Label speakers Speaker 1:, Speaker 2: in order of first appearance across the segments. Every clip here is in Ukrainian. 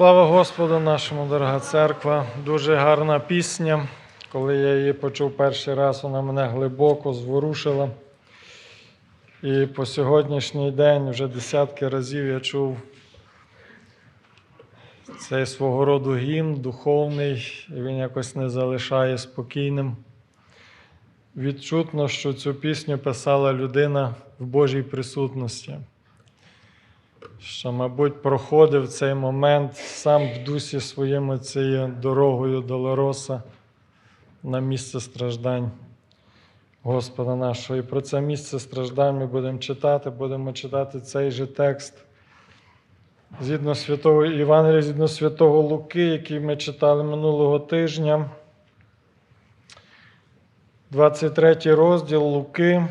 Speaker 1: Слава Господу нашому, дорога церква. Дуже гарна пісня. Коли я її почув перший раз, вона мене глибоко зворушила. І по сьогоднішній день вже десятки разів я чув цей свого роду гімн духовний, і він якось не залишає спокійним. Відчутно, що цю пісню писала людина в Божій присутності що, мабуть, проходив цей момент сам в дусі своєму цією дорогою Долороса на місце страждань Господа нашого. І про це місце страждань ми будемо читати, будемо читати цей же текст згідно святого Євангелія, згідно святого Луки, який ми читали минулого тижня. 23 розділ Луки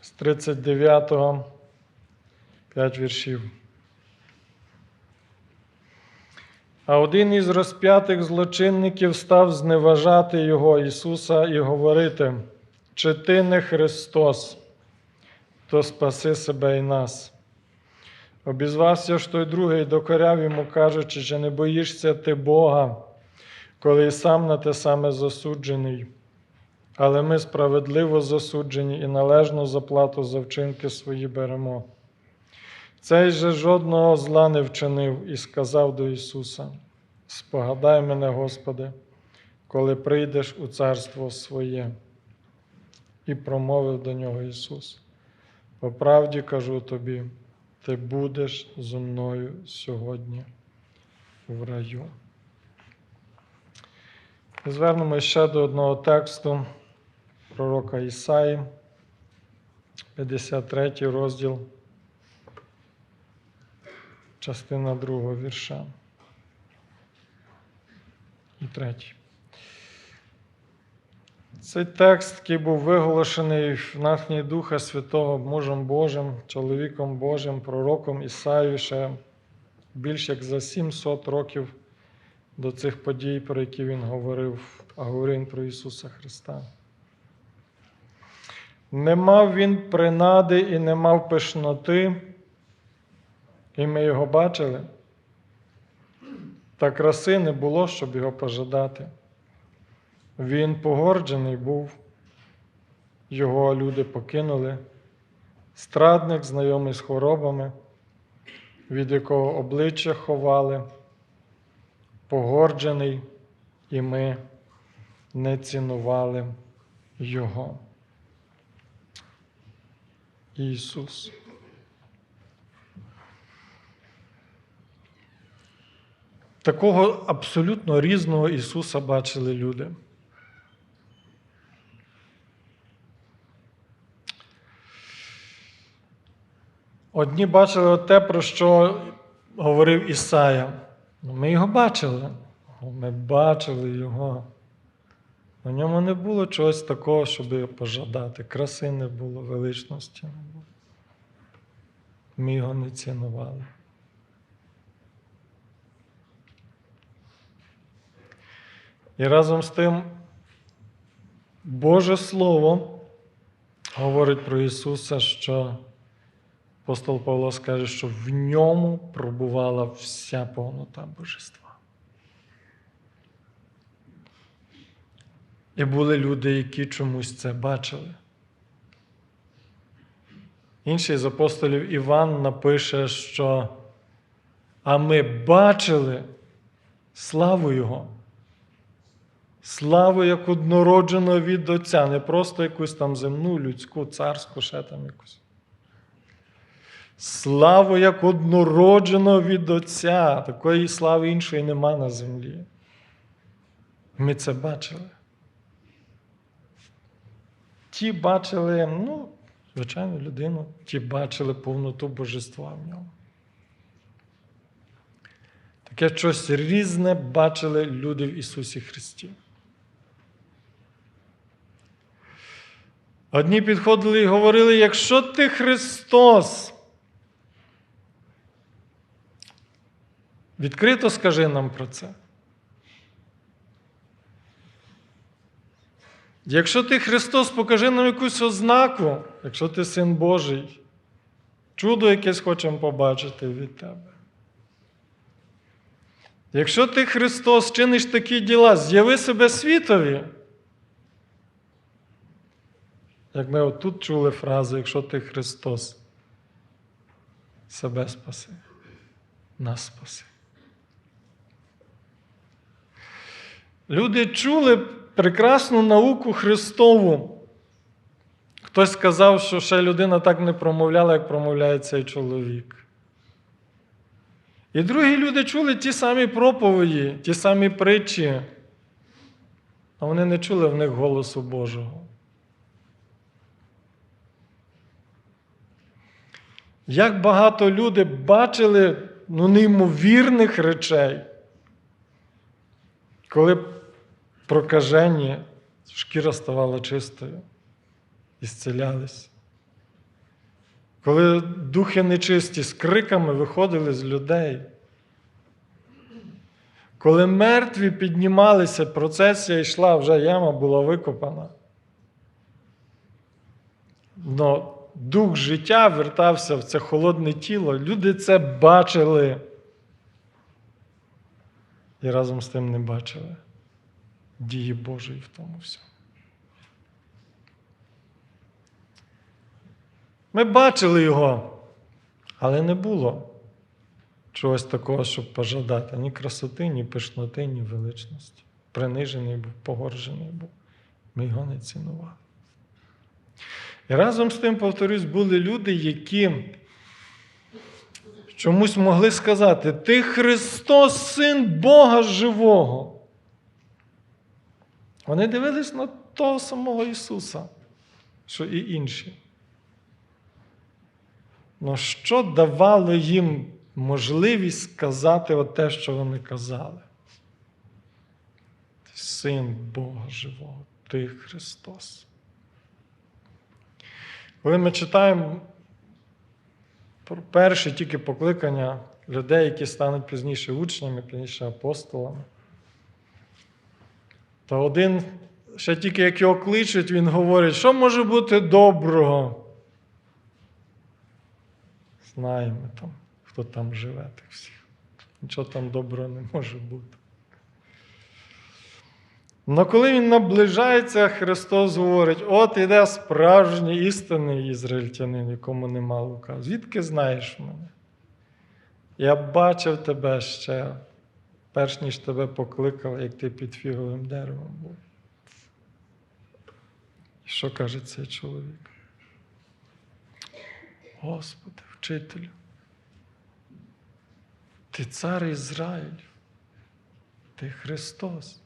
Speaker 1: з 39 П'ять віршів. А один із розп'ятих злочинників став зневажати його Ісуса і говорити: чи ти не Христос, то спаси себе і нас. Обізвався ж той другий докоряв йому, кажучи, чи не боїшся ти Бога, коли і сам на те саме засуджений. Але ми справедливо засуджені і належну заплату за вчинки свої беремо. Цей же жодного зла не вчинив і сказав до Ісуса: Спогадай мене, Господи, коли прийдеш у царство своє. І промовив до нього Ісус. По правді кажу тобі, ти будеш зо мною сьогодні в раю. Звернемо ще до одного тексту пророка Ісаї, 53 розділ частина другого вірша. І третій. Цей текст, який був виголошений в нахні Духа Святого мужем Божим, чоловіком Божим, пророком Ісаю ще більш як за 700 років до цих подій, про які він говорив, а говорив він про Ісуса Христа. Не мав він принади і не мав пишноти. І ми його бачили, та краси не було, щоб його пожадати. Він погорджений був, його люди покинули, страдник, знайомий з хворобами, від якого обличчя ховали, погорджений, і ми не цінували Його. Ісус. Такого абсолютно різного Ісуса бачили люди. Одні бачили те, про що говорив Ісая. Ми його бачили. Ми бачили його. У ньому не було чогось такого, щоб пожадати. Краси не було, величності не було. Ми його не цінували. І разом з тим Боже Слово говорить про Ісуса, що апостол Павло скаже, що в ньому пробувала вся повнота Божества. І були люди, які чомусь це бачили. Інший з апостолів Іван напише, що а ми бачили славу Його. Славу як однородженого від Отця, не просто якусь там земну, людську, царську, ще там якусь. Славу як однородженого від Отця. Такої слави іншої нема на землі. Ми це бачили. Ті бачили, ну, звичайно, людину, ті бачили повноту божества в ньому. Таке щось різне бачили люди в Ісусі Христі. Одні підходили і говорили, якщо ти Христос, відкрито скажи нам про це. Якщо ти Христос, покажи нам якусь ознаку, якщо ти син Божий, чудо якесь хочемо побачити від тебе. Якщо ти Христос чиниш такі діла, з'яви себе світові. Як ми отут чули фразу, якщо ти Христос, себе спаси, нас спаси. Люди чули прекрасну науку Христову. Хтось сказав, що ще людина так не промовляла, як промовляє цей чоловік. І другі люди чули ті самі проповіді, ті самі притчі, а вони не чули в них голосу Божого. Як багато люди бачили ну, неймовірних речей, коли прокажені, шкіра ставала чистою і зцілялись. Коли духи нечисті з криками виходили з людей. Коли мертві піднімалися, процесія йшла, вже яма була викопана. Но дух життя вертався в це холодне тіло. Люди це бачили. І разом з тим не бачили дії Божої в тому всьому. Ми бачили його, але не було чогось такого, щоб пожадати ні красоти, ні пишноти, ні величності. Принижений був, погоржений був. Ми його не цінували. І разом з тим, повторюсь, були люди, які чомусь могли сказати: Ти Христос, Син Бога живого. Вони дивились на того самого Ісуса, що і інші. Ну, що давало їм можливість сказати те, що вони казали? Син Бога живого, ти Христос. Коли ми читаємо про перші тільки покликання людей, які стануть пізніше учнями, пізніше апостолами, то один, ще тільки як його кличуть, він говорить, що може бути доброго. Знаємо там, хто там живе тих всіх. Нічого там доброго не може бути. Но коли він наближається, Христос говорить: от іде справжній істинний ізраїльтянин, якому нема лука. Звідки знаєш мене? Я бачив тебе ще, перш ніж тебе покликав, як ти під фіговим деревом був. Що каже цей чоловік? Господи, вчителю, ти цар Ізраїлю, ти Христос.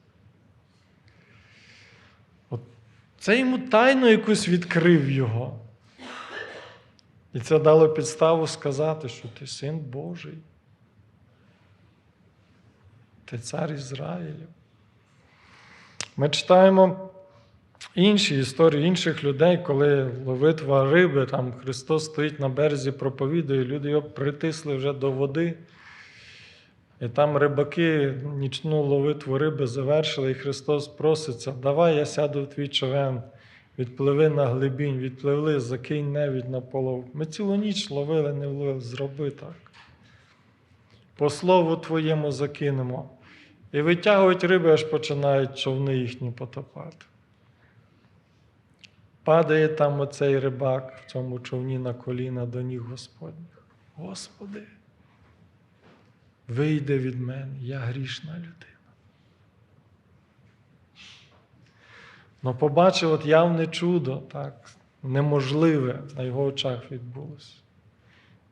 Speaker 1: От Це йому тайну якусь відкрив його. І це дало підставу сказати, що ти син Божий. Ти цар Ізраїлю. Ми читаємо інші історії інших людей, коли ловитва риби, там Христос стоїть на березі, проповідує, люди його притисли вже до води. І там рибаки нічну ловитву риби завершили, і Христос проситься, давай я сяду в твій човен, відпливи на глибінь, відпливли, закинь невідь на полов. Ми цілу ніч ловили, не вловили, зроби так. По слову твоєму закинемо. І витягують риби, аж починають човни їхні потопати. Падає там оцей рибак в цьому човні на коліна до ніг Господніх. Господи, вийде від мене, я грішна людина. Ну, побачив от явне чудо, так, неможливе на його очах відбулося.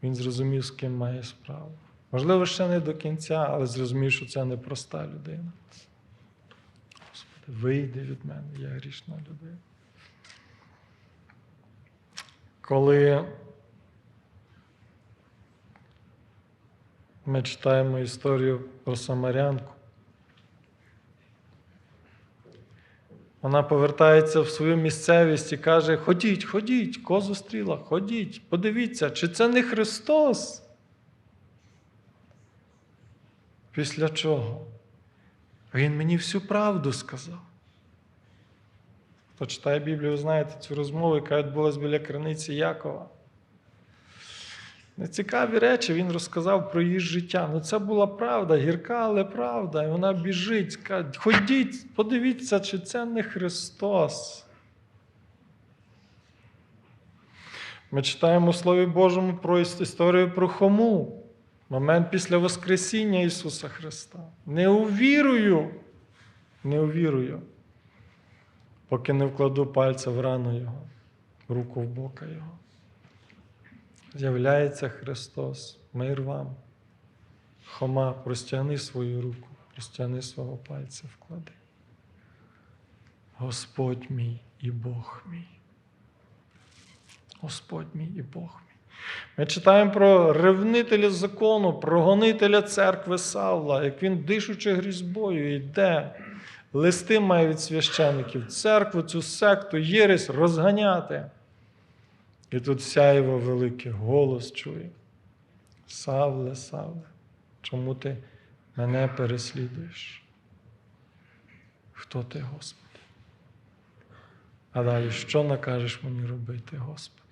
Speaker 1: Він зрозумів, з ким має справу. Можливо, ще не до кінця, але зрозумів, що це непроста людина. Господи, вийди від мене, я грішна людина. Коли ми читаємо історію про Самарянку, вона повертається в свою місцевість і каже: Ходіть, ходіть, козу стріла, ходіть, подивіться, чи це не Христос? Після чого? Він мені всю правду сказав. Хто читає Біблію, знаєте цю розмову, яка відбулася біля криниці Якова. Нецікаві речі він розказав про її життя. Ну це була правда, гірка, але правда. І вона біжить, каже, ходіть, подивіться, чи це не Христос. Ми читаємо у Слові Божому про історію про Хому, момент після Воскресіння Ісуса Христа. Не увірую, не увірую, поки не вкладу пальця в рану Його, руку в бока Його. З'являється Христос, мир вам. Хома, простягни свою руку, простягни свого пальця вклади. Господь мій і Бог мій. Господь мій і Бог мій. Ми читаємо про ревнителя закону, про гонителя церкви Савла, як він, дишучи грізьбою, йде. Листи має від священиків, церкву, цю секту, єресь розганяти. І тут сяєво великий голос чує. Савле, Савле, чому ти мене переслідуєш? Хто ти, Господи? А далі, що накажеш мені робити, Господи?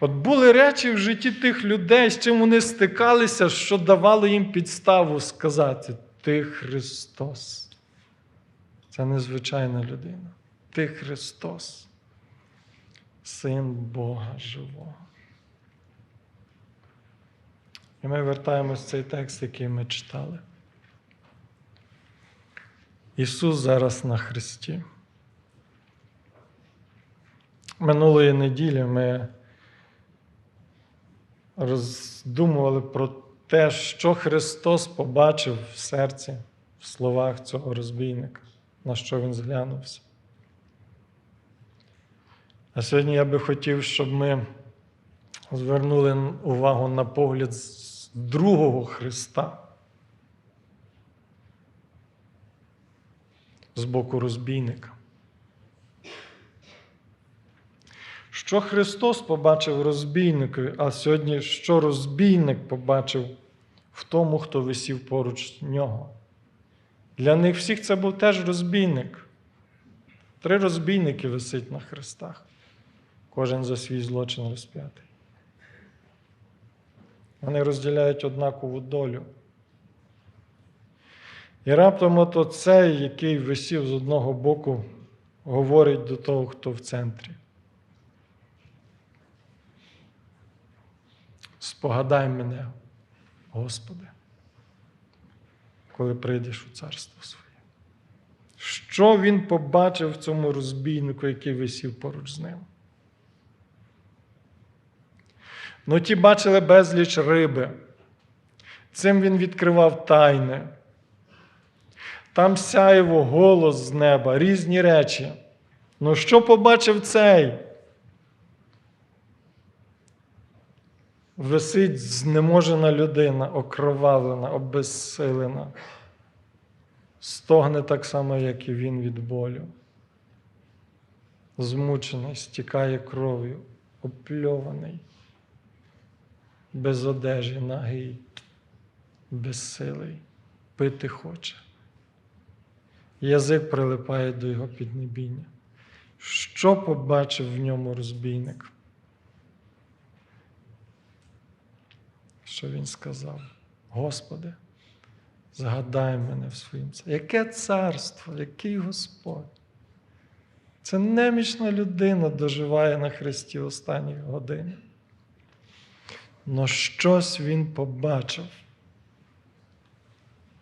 Speaker 1: От були речі в житті тих людей, з чим вони стикалися, що давало їм підставу сказати: Ти Христос. Це незвичайна людина. Ти Христос. Син Бога живого. І ми вертаємось в цей текст, який ми читали. Ісус зараз на Христі. Минулої неділі ми роздумували про те, що Христос побачив в серці, в словах цього розбійника, на що Він зглянувся. А сьогодні я би хотів, щоб ми звернули увагу на погляд з другого Христа. З боку розбійника. Що Христос побачив розбійникові, а сьогодні що розбійник побачив в тому, хто висів поруч нього. Для них всіх це був теж розбійник. Три розбійники висить на хрестах кожен за свій злочин розп'ятий. Вони розділяють однакову долю. І раптом от оцей, який висів з одного боку, говорить до того, хто в центрі. Спогадай мене, Господи, коли прийдеш у царство своє. Що він побачив в цьому розбійнику, який висів поруч з ним? Ну, ті бачили безліч риби. Цим він відкривав тайни. Там сяєво голос з неба, різні речі. Ну, що побачив цей? Висить знеможена людина, окровавлена, обезсилена, стогне так само, як і він від болю. Змучений, стікає кров'ю, опльований без одежі, нагий, безсилий, пити хоче. Язик прилипає до його піднебіння. Що побачив в ньому розбійник? Що він сказав? Господи, згадай мене в своїм царстві. Яке царство, який Господь? Це немічна людина доживає на Христі останні години. Но щось він побачив,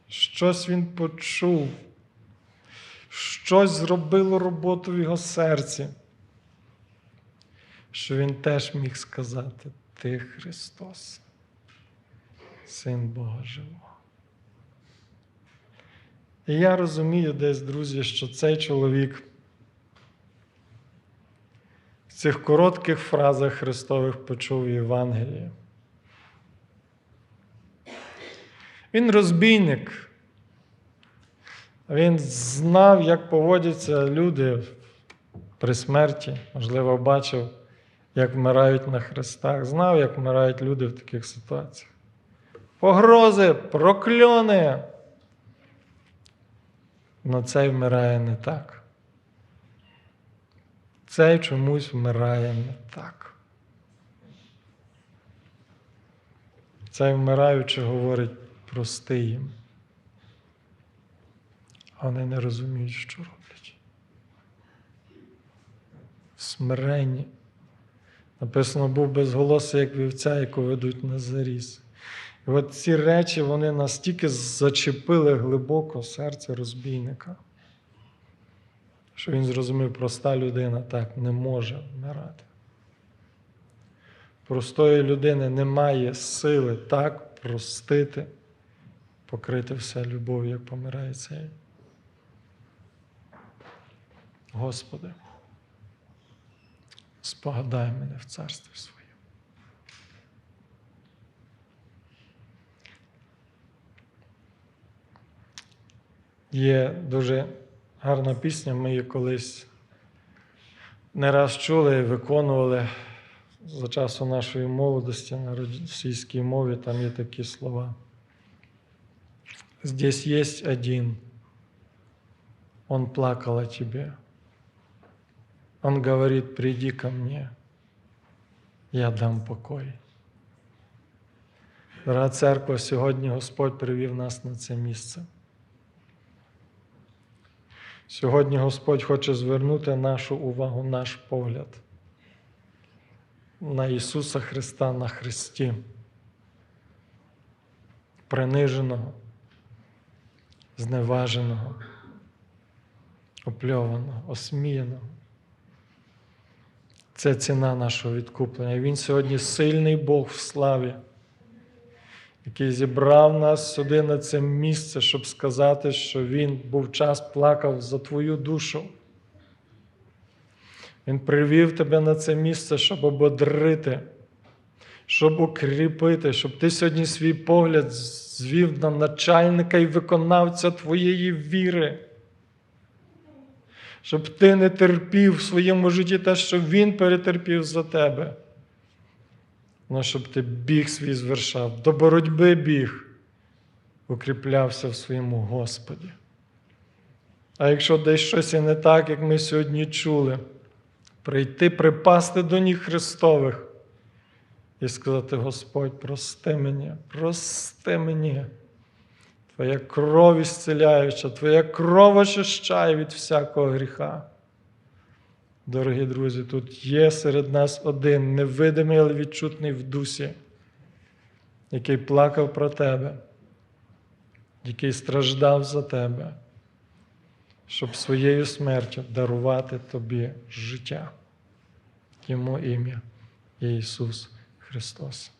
Speaker 1: щось він почув, щось зробило роботу в його серці, що він теж міг сказати: Ти Христос, Син Бога Живого. І я розумію десь, друзі, що цей чоловік в цих коротких фразах Христових почув Євангеліє. Він розбійник. Він знав, як поводяться люди при смерті, можливо, бачив, як вмирають на хрестах, знав, як вмирають люди в таких ситуаціях. Погрози, прокльони. Но цей вмирає не так. Цей чомусь вмирає не так. Цей вмираючи говорить, прости їм. А вони не розуміють, що роблять. Смиренні. Написано, був безголосий, як вівця, яку ведуть на заріз. І от ці речі вони настільки зачепили глибоко серце розбійника, що він зрозумів, проста людина так не може вмирати. Простої людини немає сили так простити, покрити все любов'ю, як помирає цей. Господи, спогадай мене в царстві своєму. Є дуже гарна пісня, ми її колись не раз чули і виконували за часу нашої молодості на російській мові, там є такі слова. Здесь есть один, он плакал о тебе. Он говорит, приди ко мне, я дам покой. Дорога церква, сьогодні Господь привів нас на це місце. Сьогодні Господь хоче звернути нашу увагу, наш погляд на Ісуса Христа на Христі, приниженого, Зневаженого, опльованого, осміяного. Це ціна нашого відкуплення. Він сьогодні сильний Бог в славі, який зібрав нас сюди на це місце, щоб сказати, що Він був час плакав за твою душу. Він привів тебе на це місце, щоб ободрити, щоб укріпити, щоб ти сьогодні свій погляд звів на начальника і виконавця твоєї віри. Щоб ти не терпів в своєму житті те, що Він перетерпів за тебе. Ну, щоб ти біг свій звершав, до боротьби біг, укріплявся в своєму Господі. А якщо десь щось і не так, як ми сьогодні чули, прийти, припасти до ніг Христових і сказати: Господь, прости мені, прости мені. Твоя кров ісцеляюча, Твоя кров очищає від всякого гріха. Дорогі друзі, тут є серед нас один невидимий, але відчутний в дусі, який плакав про тебе, який страждав за тебе, щоб своєю смертю дарувати тобі життя. Йому ім'я Ісус Христос.